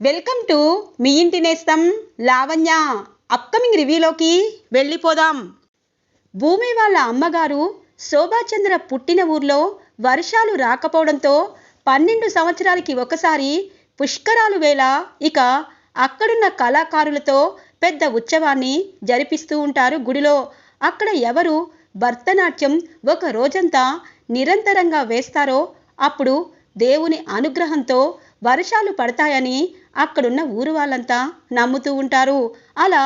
Welcome to me ఇంటి నేస్తం Lavanya. Upcoming రివ్యూలోకి వెళ్ళిపోదాం. భూమి వాళ్ళ అమ్మగారు శోభాచంద్ర పుట్టిన ఊర్లో వర్షాలు రాకపోవడంతో పన్నెండు సంవత్సరాలకి ఒకసారి పుష్కరాలు వేళ ఇక అక్కడున్న కళాకారులతో పెద్ద ఉత్సవాన్ని జరిపిస్తూ ఉంటారు గుడిలో. అక్కడ ఎవరు భరతనాట్యం ఒక రోజంతా నిరంతరంగా వేస్తారో అప్పుడు దేవుని అనుగ్రహంతో వర్షాలు పడతాయని అక్కడున్న ఊరు వాళ్ళంతా నమ్ముతూ ఉంటారు. అలా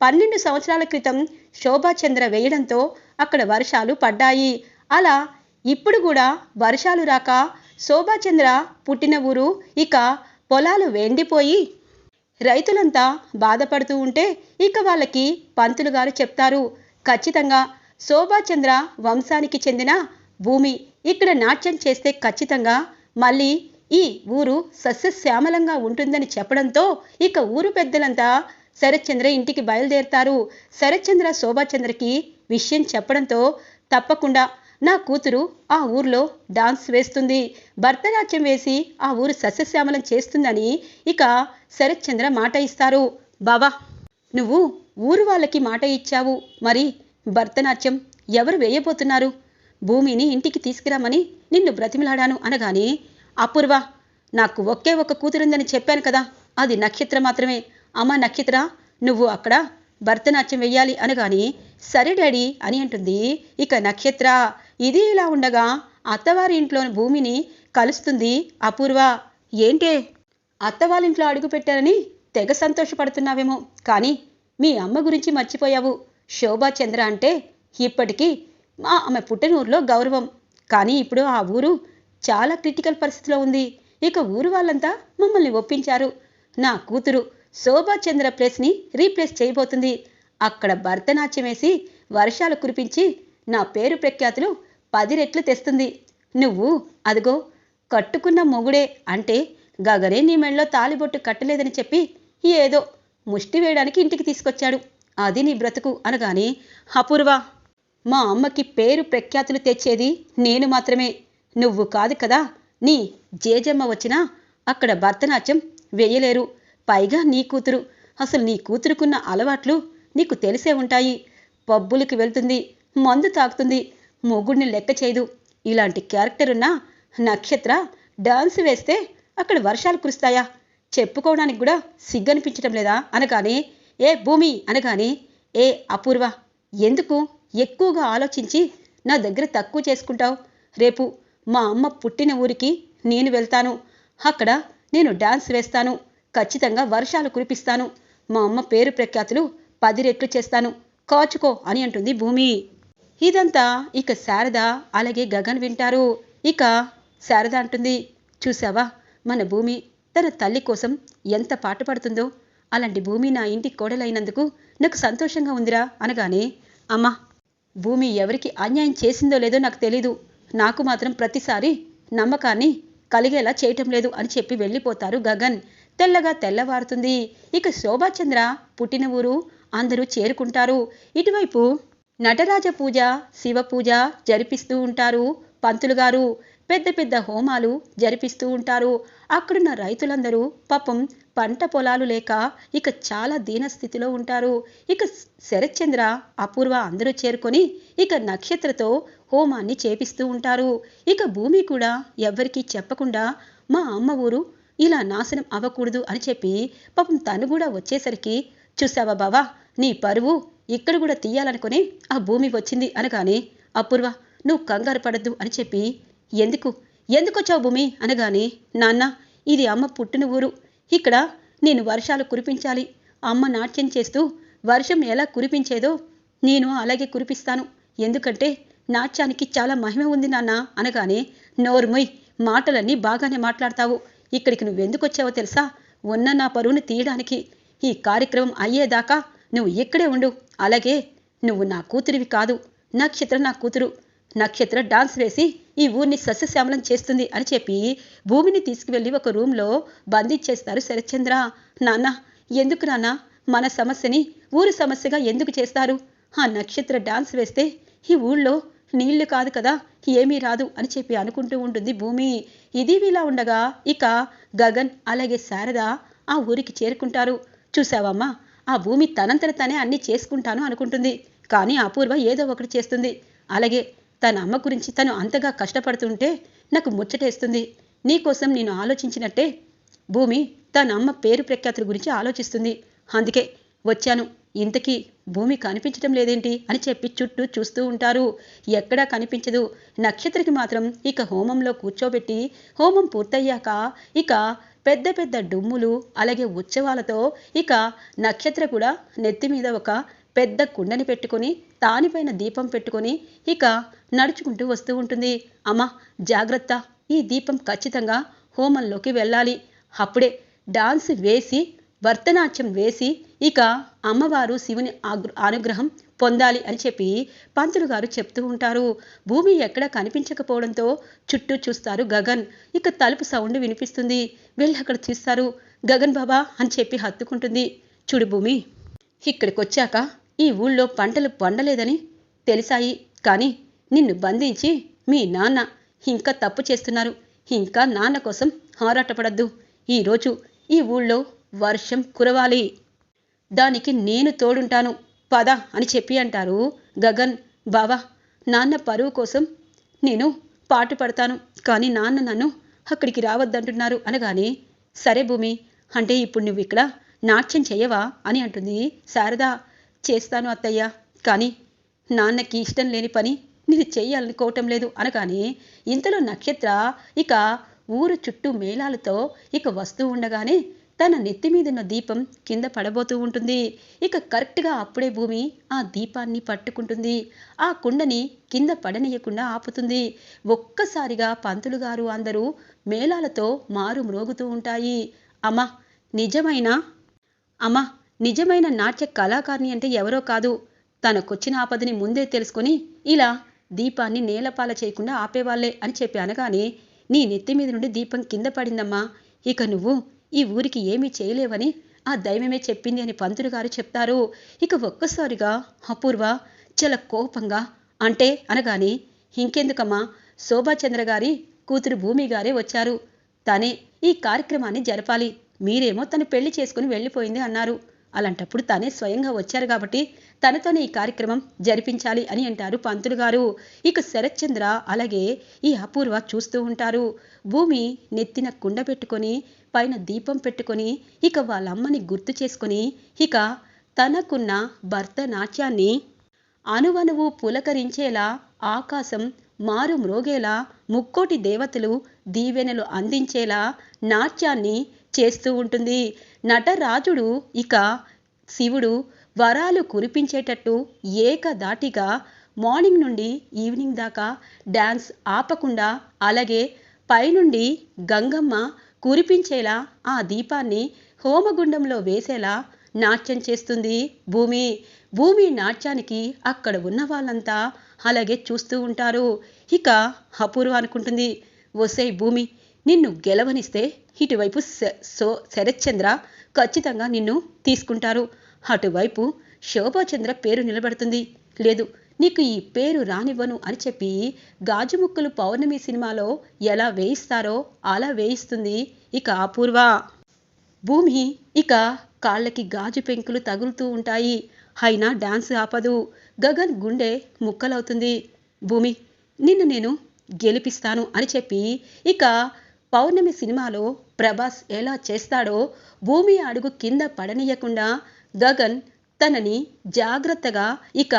పన్నెండు సంవత్సరాల క్రితం శోభాచంద్ర వేయడంతో అక్కడ వర్షాలు పడ్డాయి. అలా ఇప్పుడు కూడా వర్షాలు రాక శోభాచంద్ర పుట్టిన ఊరు ఇక పొలాలు వెండిపోయి రైతులంతా బాధపడుతూ ఉంటే ఇక వాళ్ళకి పంతులు గారు చెప్తారు. ఖచ్చితంగా శోభాచంద్ర వంశానికి చెందిన భూమి ఇక్కడ నాట్యం చేస్తే ఖచ్చితంగా మళ్ళీ ఈ ఊరు సస్యశ్యామలంగా ఉంటుందని చెప్పడంతో ఇక ఊరు పెద్దలంతా శరత్చంద్ర ఇంటికి బయలుదేరుతారు. శరత్చంద్ర శోభాచంద్రకి విషయం చెప్పడంతో తప్పకుండా నా కూతురు ఆ ఊర్లో డాన్స్ వేస్తుంది. భరతనాట్యం వేసి ఆ ఊరు సస్యశ్యామలం చేస్తుందని ఇక శరత్చంద్ర మాట ఇస్తారు. బావా నువ్వు ఊరు వాళ్ళకి మాట ఇచ్చావు. మరి భరతనాట్యం ఎవరు వేయబోతున్నారు? భూమిని ఇంటికి తీసుకురామని నిన్ను బ్రతిమిలాడాను అనగానే అపూర్వ నాకు ఒకే ఒక కూతురుందని చెప్పాను కదా. అది నక్షత్ర మాత్రమే. అమ్మ నక్షత్ర నువ్వు అక్కడ భరతనాట్యం వెయ్యాలి అనగాని సరే డాడీ అని అంటుంది. ఇక నక్షత్ర ఇది ఇలా ఉండగా అత్తవారి ఇంట్లోని భూమిని కలుస్తుంది అపూర్వ. ఏంటే? అత్తవారింట్లో అడుగు పెట్టారని తెగ సంతోషపడుతున్నావేమో. కానీ మీ అమ్మ గురించి మర్చిపోయావు. శోభాచంద్ర అంటే ఇప్పటికీ మా ఆమె పుట్టినూరులో గౌరవం. కానీ ఇప్పుడు ఆ ఊరు చాలా క్రిటికల్ పరిస్థితిలో ఉంది. ఇక ఊరు వాళ్ళంతా మమ్మల్ని ఒప్పించారు. నా కూతురు శోభాచంద్ర ప్లేస్ని రీప్లేస్ చేయబోతుంది. అక్కడ భరతనాట్యం వేసి వర్షాలు కురిపించి నా పేరు ప్రఖ్యాతులు పది రెట్లు తెస్తుంది. నువ్వు అదిగో కట్టుకున్న మొగుడే అంటే గగనే నీ మెళ్ళలో తాలిబొట్టు కట్టలేదని చెప్పి ఏదో ముష్టి వేయడానికి ఇంటికి తీసుకొచ్చాడు. అది నీ బ్రతుకు అనగానే అపూర్వ మా అమ్మకి పేరు ప్రఖ్యాతులు తెచ్చేది నేను మాత్రమే. నువ్వు కాదు కదా. నీ జేజమ్మ వచ్చినా అక్కడ భరతనాట్యం వేయలేరు. పైగా నీ కూతురు. అసలు నీ కూతురుకున్న అలవాట్లు నీకు తెలిసే ఉంటాయి. పబ్బులకి వెళ్తుంది. మందు తాగుతుంది. మొగుడిని లెక్క చేయదు. ఇలాంటి క్యారెక్టర్ ఉన్న నక్షత్ర డాన్స్ వేస్తే అక్కడ వర్షాలు కురుస్తాయా? చెప్పుకోవడానికి కూడా సిగ్గనిపించడం లేదా? అనగానే ఏ భూమి? అనగానే ఏ అపూర్వ? ఎందుకు ఎక్కువగా ఆలోచించి నా దగ్గర తక్కువ చేసుకుంటావు? రేపు మా అమ్మ పుట్టిన ఊరికి నేను వెళ్తాను. అక్కడ నేను డాన్స్ వేస్తాను. ఖచ్చితంగా వర్షాలు కురిపిస్తాను. మా అమ్మ పేరు ప్రఖ్యాతులు పది రెట్లు చేస్తాను. కాచుకో అని అంటుంది భూమి. ఇదంతా ఇక శారద అలాగే గగన్ వింటారు. ఇక శారద అంటుంది చూసావా మన భూమి తన తల్లి కోసం ఎంత పాటుపడుతుందో అలాంటి భూమి నా ఇంటి కోడలైనందుకు నాకు సంతోషంగా ఉందిరా అనగానే అమ్మా భూమి ఎవరికి అన్యాయం చేసిందో లేదో నాకు తెలీదు. నాకు మాత్రం ప్రతిసారి నమ్మకాన్ని కలిగేలా చేయటం లేదు అని చెప్పి వెళ్ళిపోతారు గగన్. తెల్లగా తెల్లవారుతుంది. ఇక శోభాచంద్ర పుట్టిన ఊరు అందరూ చేరుకుంటారు. ఇటువైపు నటరాజ పూజ శివ పూజ జరిపిస్తూ ఉంటారు పంతులు గారు. పెద్ద పెద్ద హోమాలు జరిపిస్తూ ఉంటారు. అక్కడున్న రైతులందరూ పాపం పంట పొలాలు లేక ఇక చాలా దీనస్థితిలో ఉంటారు. ఇక శరత్చంద్ర అపూర్వ అందరూ చేరుకొని ఇక నక్షత్రతో హోమాన్ని చేపిస్తూ ఉంటారు. ఇక భూమి కూడా ఎవ్వరికీ చెప్పకుండా మా అమ్మ ఊరు ఇలా నాశనం అవ్వకూడదు అని చెప్పి పాపం తను కూడా వచ్చేసరికి చూసావా బావా నీ పరువు ఇక్కడ కూడా తీయాలనుకుని ఆ భూమి వచ్చింది అనగానే అపూర్వ నువ్వు కంగారు పడద్దు అని చెప్పి ఎందుకు ఎందుకొచ్చావు భూమి? అనగానే నాన్న ఇది అమ్మ పుట్టిన ఊరు. ఇక్కడ నేను వర్షాలు కురిపించాలి. అమ్మ నాట్యం చేస్తూ వర్షం ఎలా కురిపించేదో నేను అలాగే కురిపిస్తాను. ఎందుకంటే నాట్యానికి చాలా మహిమ ఉంది నాన్న అనగానే నోర్మొయ్ మాటలన్నీ బాగానే మాట్లాడతావు. ఇక్కడికి నువ్వెందుకు వచ్చావో తెలుసా? ఉన్న నా పరువుని తీయడానికి ఈ కార్యక్రమం అయ్యేదాకా నువ్వు ఇక్కడే ఉండు. అలాగే నువ్వు నా కూతురివి కాదు నక్షత్ర నా కూతురు. నక్షత్ర డాన్స్ వేసి ఈ ఊరిని సస్యశ్యామలం చేస్తుంది అని చెప్పి భూమిని తీసుకువెళ్ళి ఒక రూమ్లో బంధించేస్తారు శరత్చంద్ర. నాన్న ఎందుకు నాన్న? మన సమస్యని ఊరు సమస్యగా ఎందుకు చేస్తారు? ఆ నక్షత్ర డాన్స్ వేస్తే ఈ ఊళ్ళో నీళ్ళు కాదు కదా ఏమీ రాదు అని చెప్పి అనుకుంటూ ఉంటుంది భూమి. ఇది ఇలా ఉండగా ఇక గగన్ అలాగే శారద ఆ ఊరికి చేరుకుంటారు. చూసావమ్మా ఆ భూమి తనంతట తనే అన్నీ చేసుకుంటాను అనుకుంటుంది. కానీ అపూర్వ ఏదో ఒకటి చేస్తుంది. అలాగే తన అమ్మ గురించి తను అంతగా కష్టపడుతుంటే నాకు ముచ్చటేస్తుంది. నీకోసం నేను ఆలోచించినట్టే భూమి తన అమ్మ పేరు ప్రఖ్యాతుల గురించి ఆలోచిస్తుంది. అందుకే వచ్చాను. ఇంతకీ భూమి కనిపించడం లేదేంటి అని చెప్పి చుట్టూ చూస్తూ ఉంటారు. ఎక్కడా కనిపించదు. నక్షత్రకి మాత్రం ఇక హోమంలో కూర్చోబెట్టి హోమం పూర్తయ్యాక ఇక పెద్ద పెద్ద డుమ్ములు అలాగే ఉత్సవాలతో ఇక నక్షత్ర కూడా నెత్తి మీద ఒక పెద్ద కుండని పెట్టుకొని దానిపైన దీపం పెట్టుకొని ఇక నడుచుకుంటూ వస్తూ ఉంటుంది. అమ్మ జాగ్రత్త. ఈ దీపం ఖచ్చితంగా హోమంలోకి వెళ్ళాలి. అప్పుడే డాన్స్ వేసి భరతనాట్యం వేసి ఇక అమ్మవారు శివుని అనుగ్రహం పొందాలి అని చెప్పి పంతులు గారు చెప్తూ ఉంటారు. భూమి ఎక్కడ కనిపించకపోవడంతో చుట్టూ చూస్తారు గగన్. ఇక తలుపు సౌండ్ వినిపిస్తుంది. వెళ్ళి అక్కడ చూస్తారు. గగన్ బాబా అని చెప్పి హత్తుకుంటుంది. చూడు భూమి ఇక్కడికి వచ్చాక ఈ ఊళ్ళో పంటలు పండలేదని తెలిసాయి. కానీ నిన్ను బంధించి మీ నాన్న ఇంకా తప్పు చేస్తున్నారు. ఇంకా నాన్న కోసం ఆరాటపడద్దు. ఈరోజు ఈ ఊళ్ళో వర్షం కురవాలి. దానికి నేను తోడుంటాను. పద అని చెప్పి అంటారు గగన్. బావా నాన్న పరువు కోసం నేను పాటు పడతాను. కానీ నాన్న నన్ను అక్కడికి రావద్దంటున్నారు అనగానే సరే భూమి అంటే ఇప్పుడు నువ్వు ఇక్కడ నాట్యం చేయవా అని అంటుంది శారదా. చేస్తాను అత్తయ్య. కానీ నాన్నకి ఇష్టం లేని పని నేను చేయాలనుకోవటం లేదు అనగానే ఇంతలో నక్షత్ర ఇక ఊరు చుట్టూ మేళాలతో ఇక వస్తూ ఉండగానే తన నెత్తి మీదున్న దీపం కింద పడబోతూ ఉంటుంది. ఇక కరెక్ట్గా అప్పుడే భూమి ఆ దీపాన్ని పట్టుకుంటుంది. ఆ కుండని కింద పడనీయకుండా ఆపుతుంది. ఒక్కసారిగా పంతులు గారు అందరూ మేళాలతో మారు మ్రోగుతూ ఉంటాయి. అమ్మా నిజమైన? అమ్మ నిజమైన నాట్య కళాకారిణి అంటే ఎవరో కాదు. తనకొచ్చిన ఆపదని ముందే తెలుసుకొని ఇలా దీపాన్ని నేలపాల చేయకుండా ఆపేవాళ్ళే అని చెప్పి అనగానే నీ నెత్తి మీద నుండి దీపం కింద పడిందమ్మా. ఇక నువ్వు ఈ ఊరికి ఏమీ చేయలేవని ఆ దైవమే చెప్పింది అని పంతులు గారు చెప్తారు. ఇక ఒక్కసారిగా అపూర్వ చాలా కోపంగా అంటే అనగానే ఇంకెందుకమ్మా శోభాచంద్ర గారి కూతురు భూమి గారే వచ్చారు. తనే ఈ కార్యక్రమాన్ని జరపాలి. మీరేమో తను పెళ్ళి చేసుకుని వెళ్ళిపోయింది అన్నారు. అలాంటప్పుడు తనే స్వయంగా వచ్చారు కాబట్టి తనతోనే ఈ కార్యక్రమం జరిపించాలి అని అంటారు పంతులు గారు. ఇక శరత్చంద్ర అలాగే ఈ అపూర్వ చూస్తూ ఉంటారు. భూమి నెత్తిన కుండ పెట్టుకొని పైన దీపం పెట్టుకొని ఇక వాళ్ళమ్మని గుర్తు చేసుకొని ఇక తనకున్న భర్త నాట్యాన్ని అనువనువు పులకరించేలా ఆకాశం మారు మ్రోగేలా ముక్కోటి దేవతలు దీవెనలు అందించేలా నాట్యాన్ని చేస్తూ ఉంటుంది. నటరాజుడు ఇక శివుడు వరాలు కురిపించేటట్టు ఏకదాటిగా మార్నింగ్ నుండి ఈవినింగ్ దాకా డ్యాన్స్ ఆపకుండా అలాగే పైనుండి గంగమ్మ కురిపించేలా ఆ దీపాన్ని హోమగుండంలో వేసేలా నాట్యం చేస్తుంది భూమి. భూమి నాట్యానికి అక్కడ ఉన్న వాళ్ళంతా అలాగే చూస్తూ ఉంటారు. ఇక అపూర్వ అనుకుంటుంది వసే భూమి నిన్ను గెలవనిస్తే ఇటువైపు శ- సో శరత్చంద్ర ఖచ్చితంగా నిన్ను తీసుకుంటారు. అటువైపు శోభాచంద్ర పేరు నిలబడుతుంది. లేదు నీకు ఈ పేరు రానివ్వను అని చెప్పి గాజుముక్కలు పౌర్ణమి సినిమాలో ఎలా వేయిస్తారో అలా వేయిస్తుంది ఇక అపూర్వ. భూమి ఇక కాళ్ళకి గాజు పెంకులు తగులుతూ ఉంటాయి. అయినా డాన్స్ ఆపదు. గగన్ గుండె ముక్కలవుతుంది. భూమి నిన్ను నేను గెలిపిస్తాను అని చెప్పి ఇక పౌర్ణమి సినిమాలో ప్రభాస్ ఎలా చేస్తాడో భూమి అడుగు కింద పడనీయకుండా గగన్ తనని జాగ్రత్తగా ఇక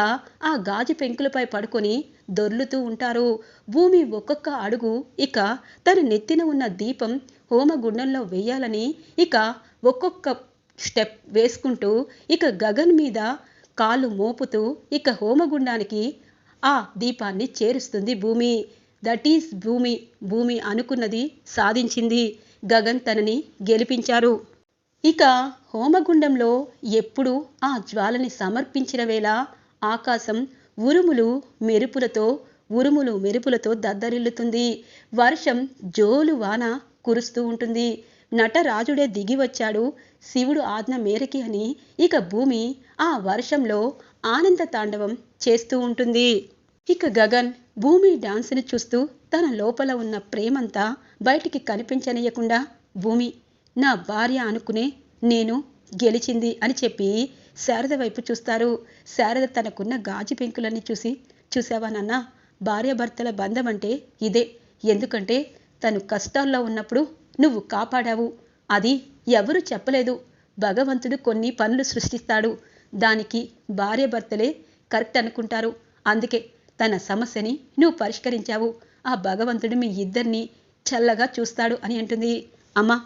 ఆ గాజు పెంకులపై పడుకొని దొర్లుతూ ఉంటారు. భూమి ఒక్కొక్క అడుగు ఇక తన నెత్తిన ఉన్న దీపం హోమగుండంలో వేయాలని ఇక ఒక్కొక్క స్టెప్ వేసుకుంటూ ఇక గగన్ మీద కాళ్ళు మోపుతూ ఇక హోమగుండానికి ఆ దీపాన్ని చేరుస్తుంది భూమి. దట్ ఈస్ భూమి భూమి అనుకున్నది సాధించింది. గగన్ తనని గెలిపించారు. ఇక హోమగుండంలో ఎప్పుడు ఆ జ్వాలని సమర్పించిన వేళ ఆకాశం ఉరుములు మెరుపులతో ఉరుములు మెరుపులతో దద్దరిల్లుతుంది. వర్షం జోలు వాన కురుస్తూ ఉంటుంది. నటరాజుడే దిగి వచ్చాడు శివుడు ఆజ్ఞ మేరకి అని. ఇక భూమి ఆ వర్షంలో ఆనంద తాండవం చేస్తూ ఉంటుంది. ఇక గగన్ భూమి డాన్స్ని చూస్తూ తన లోపల ఉన్న ప్రేమంతా బయటికి కనిపించనీయకుండా భూమి నా భార్య అనుకునే నేను గెలిచింది అని చెప్పి శారద వైపు చూస్తారు. శారద తనకున్న గాజు పెంకులన్నీ చూసి చూసావా నాన్న భార్యాభర్తల బంధం అంటే ఇదే. ఎందుకంటే తను కష్టాల్లో ఉన్నప్పుడు నువ్వు కాపాడావు. అది ఎవరు చెప్పలేదు. భగవంతుడు కొన్ని పనులు సృష్టిస్తాడు. దానికి భార్యాభర్తలే కరెక్ట్ అనుకుంటారు. అందుకే తన సమస్యని నువ్వు పరిష్కరించావు. ఆ భగవంతుడు మీ ఇద్దరిని చల్లగా చూస్తాడు అని అంటుంది. అమ్మా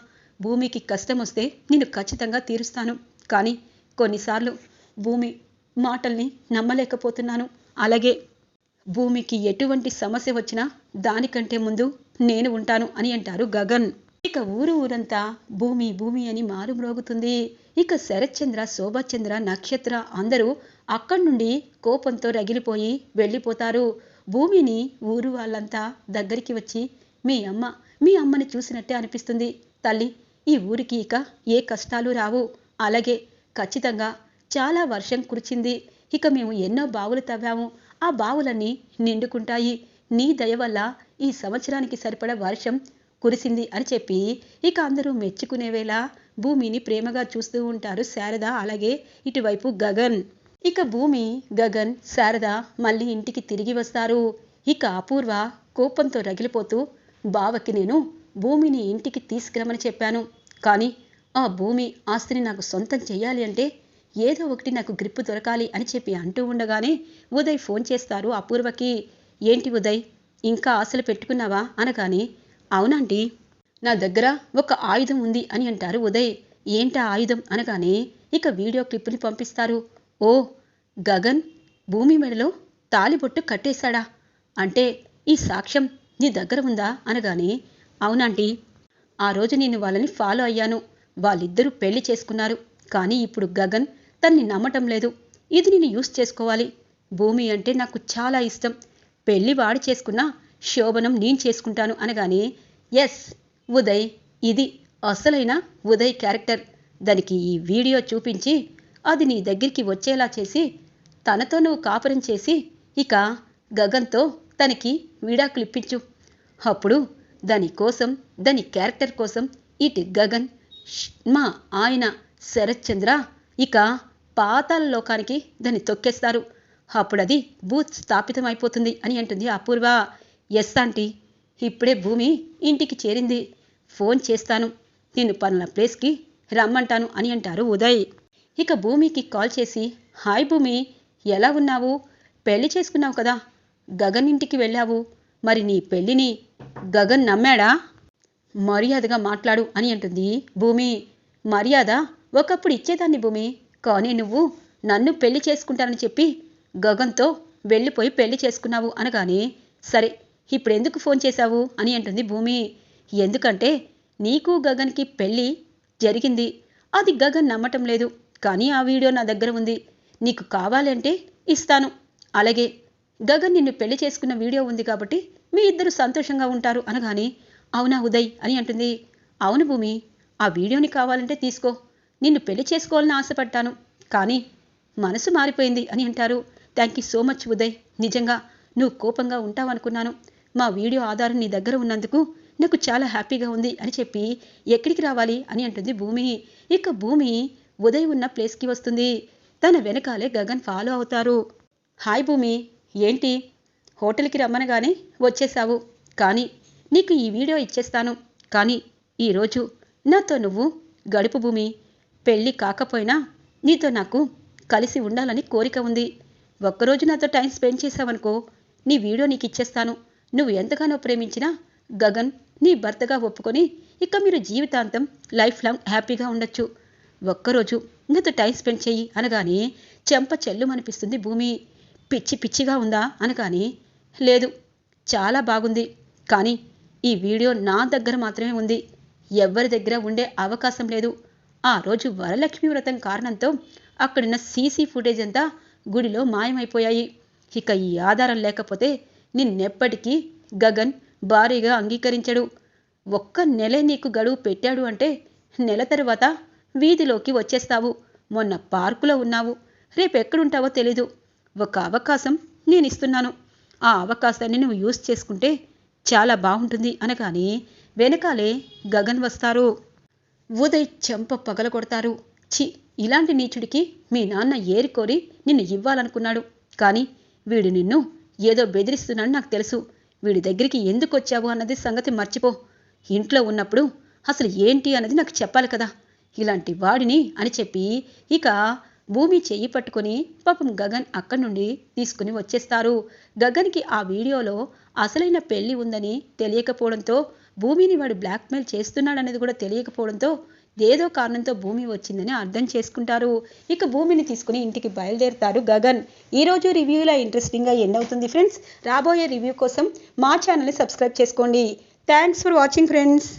భూమికి కష్టం వస్తే నేను ఖచ్చితంగా తీరుస్తాను. కానీ కొన్నిసార్లు భూమి మాటల్ని నమ్మలేకపోతున్నాను. అలాగే భూమికి ఎటువంటి సమస్య వచ్చినా దానికంటే ముందు నేను ఉంటాను అని అంటారు గగన్. ఇక ఊరు ఊరంతా భూమి భూమి అని మారుమ్రోగుతుంది. ఇక శరత్చంద్ర శోభాచంద్ర నక్షత్ర అందరూ అక్కడి నుండి కోపంతో రగిలిపోయి వెళ్ళిపోతారు. భూమిని ఊరు వాళ్ళంతా దగ్గరికి వచ్చి మీ అమ్మ మీ అమ్మని చూసినట్టే అనిపిస్తుంది. తల్లి ఈ ఊరికి ఇక ఏ కష్టాలు రావు. అలాగే ఖచ్చితంగా చాలా వర్షం కురిచింది. ఇక మేము ఎన్నో బావులు తవ్వాము. ఆ బావులన్నీ నిండుకుంటాయి. నీ దయ వల్ల ఈ సంవత్సరానికి సరిపడ వర్షం కురిసింది అని చెప్పి ఇక అందరూ మెచ్చుకునేవేళ భూమిని ప్రేమగా చూస్తూ ఉంటారు శారద అలాగే ఇటువైపు గగన్. ఇక భూమి గగన్ శారద మళ్ళీ ఇంటికి తిరిగి వస్తారు. ఇక అపూర్వ కోపంతో రగిలిపోతూ బావకి నేను భూమిని ఇంటికి తీసుకురమని చెప్పాను. కానీ ఆ భూమి ఆస్తిని నాకు సొంతం చేయాలి అంటే ఏదో ఒకటి నాకు గ్రిప్పు దొరకాలి అని చెప్పి అంటూ ఉండగానే ఉదయ్ ఫోన్ చేస్తారు అపూర్వకి. ఏంటి ఉదయ్ ఇంకా ఆశలు పెట్టుకున్నావా? అనగానే అవునండి నా దగ్గర ఒక ఆయుధం ఉంది అని అంటారు ఉదయ్. ఏంటా ఆయుధం? అనగానే ఇక వీడియో క్లిప్ని పంపిస్తారు. ఓ గగన్ భూమి మెడలో తాలిబొట్టు కట్టేశాడా? అంటే ఈ సాక్ష్యం నీ దగ్గర ఉందా? అనగానే అవునాంటీ ఆ రోజు నేను వాళ్ళని ఫాలో అయ్యాను. వాళ్ళిద్దరూ పెళ్ళి చేసుకున్నారు. కానీ ఇప్పుడు గగన్ తన్ని నమ్మటం లేదు. ఇది నేను యూస్ చేసుకోవాలి. భూమి అంటే నాకు చాలా ఇష్టం. పెళ్ళి వాడు చేసుకున్నా శోభనం నేను చేసుకుంటాను అనగానే ఎస్ ఉదయ్ ఇది అసలైన ఉదయ్ క్యారెక్టర్. దానికి ఈ వీడియో చూపించి అది నీ దగ్గరికి వచ్చేలా చేసి తనతో నువ్వు కాపురం చేసి ఇక గగన్తో తనకి విడాకులు ఇప్పించు అప్పుడు దాని కోసం దాని క్యారెక్టర్ కోసం ఇటు గగన్ మా ఆయన శరత్చంద్ర ఇక పాతాల లోకానికి దాన్ని తొక్కేస్తారు. అప్పుడది బూత్ స్థాపితమైపోతుంది అని అంటుంది అపూర్వ. Yes aunty. ఇప్పుడే భూమి ఇంటికి చేరింది. ఫోన్ చేస్తాను. నేను పనుల ప్లేస్కి రమ్మంటాను అని అంటారు ఉదయ్. ఇక భూమికి కాల్ చేసి హాయ్ భూమి ఎలా ఉన్నావు? పెళ్ళి చేసుకున్నావు కదా. గగన్ ఇంటికి వెళ్ళావు. మరి నీ పెళ్ళిని గగన్ నమ్మాడా? మర్యాదగా మాట్లాడు అని అంటుంది భూమి. మర్యాద? ఒకప్పుడు ఇచ్చేదాన్ని భూమి. కానీ నువ్వు నన్ను పెళ్ళి చేసుకుంటానని చెప్పి గగన్తో వెళ్ళిపోయి పెళ్ళి చేసుకున్నావు అనగానే సరే ఇప్పుడు ఎందుకు ఫోన్ చేశావు? అని అంటుంది భూమి. ఎందుకంటే నీకు గగన్కి పెళ్ళి జరిగింది. అది గగన్ నమ్మటం లేదు. కానీ ఆ వీడియో నా దగ్గర ఉంది. నీకు కావాలంటే ఇస్తాను. అలాగే గగన్ నిన్ను పెళ్ళి చేసుకున్న వీడియో ఉంది కాబట్టి మీ ఇద్దరు సంతోషంగా ఉంటారు అనగానే అవునా ఉదయ్ అని అంటుంది. అవును భూమి ఆ వీడియోని కావాలంటే తీసుకో. నిన్ను పెళ్ళి చేసుకోవాలని ఆశపడ్డాను. కానీ మనసు మారిపోయింది అని అంటారు. Thank you so much Uday. నిజంగా నువ్వు కోపంగా ఉంటావనుకున్నాను. మా వీడియో ఆధారం నీ దగ్గర ఉన్నందుకు నాకు చాలా హ్యాపీగా ఉంది అని చెప్పి ఎక్కడికి రావాలి అని అంటుంది భూమి. ఇక భూమి ఉదయ్ ఉన్న ప్లేస్కి వస్తుంది. తన వెనకాలే గగన్ ఫాలో అవుతారు. హాయ్ భూమి ఏంటి? హోటల్కి రమ్మనగానే వచ్చేసావు. కానీ నీకు ఈ వీడియో ఇచ్చేస్తాను. కానీ ఈరోజు నాతో నువ్వు గడుపు భూమి. పెళ్ళి కాకపోయినా నీతో నాకు కలిసి ఉండాలని కోరిక ఉంది. ఒక్కరోజు నాతో టైం స్పెండ్ చేసావనుకో నీ వీడియో నీకు ఇచ్చేస్తాను. నువ్వు ఎంతగానో ప్రేమించినా గగన్ నీ భర్తగా ఒప్పుకొని ఇక మీరు జీవితాంతం లైఫ్ లాంగ్ హ్యాపీగా ఉండొచ్చు. ఒక్కరోజు నాతో టైం స్పెండ్ చెయ్యి అనగానే చెంప చెల్లుమనిపిస్తుంది భూమి. పిచ్చి పిచ్చిగా ఉందా అనగానే లేదు చాలా బాగుంది. కానీ ఈ వీడియో నా దగ్గర మాత్రమే ఉంది. ఎవరి దగ్గర ఉండే అవకాశం లేదు. ఆ రోజు వరలక్ష్మి వ్రతం కారణంతో అక్కడున్న సీసీ ఫుటేజ్ అంతా గుడిలో మాయమైపోయాయి. ఇక ఈ ఆధారం లేకపోతే నిన్నెప్పటికీ గగన్ భారీగా అంగీకరించడు. ఒక్క నెలే నీకు గడువు పెట్టాడు అంటే నెల తరువాత వీధిలోకి వచ్చేస్తావు. మొన్న పార్కులో ఉన్నావు. రేపెక్కడుంటావో తెలీదు. ఒక అవకాశం నేను ఇస్తున్నాను ఆ అవకాశాన్ని నువ్వు యూజ్ చేసుకుంటే చాలా బాగుంటుంది అనగానే వెనకాలే గగన్ వస్తారు. ఉదయ్ చెంప పగల కొడతారు చి ఇలాంటి నీచుడికి మీ నాన్న ఏరికోరి నిన్ను ఇవ్వాలనుకున్నాడు. కానీ వీడు నిన్ను ఏదో బెదిరిస్తున్నాడు నాకు తెలుసు. వీడి దగ్గరికి ఎందుకు వచ్చావు అన్నది సంగతి మర్చిపో. ఇంట్లో ఉన్నప్పుడు అసలు ఏంటి అన్నది నాకు చెప్పాలి కదా. ఇలాంటి వాడిని అని చెప్పి ఇక భూమి చెయ్యి పట్టుకొని పాపం గగన్ అక్కడి నుండి తీసుకుని వచ్చేస్తారు. గగన్కి ఆ వీడియోలో అసలైన పెళ్ళి ఉందని తెలియకపోవడంతో భూమిని వాడు బ్లాక్మెయిల్ చేస్తున్నాడనేది కూడా తెలియకపోవడంతో ఏదో కారణంతో భూమి వచ్చిందని అర్థం చేసుకుంటారు. ఇక భూమిని తీసుకుని ఇంటికి బయలుదేరుతారు గగన్. ఈరోజు రివ్యూలో ఇంట్రెస్టింగ్గా ఎండ్ అవుతుంది ఫ్రెండ్స్. రాబోయే రివ్యూ కోసం మా ఛానల్ని సబ్స్క్రైబ్ చేసుకోండి. Thanks for watching friends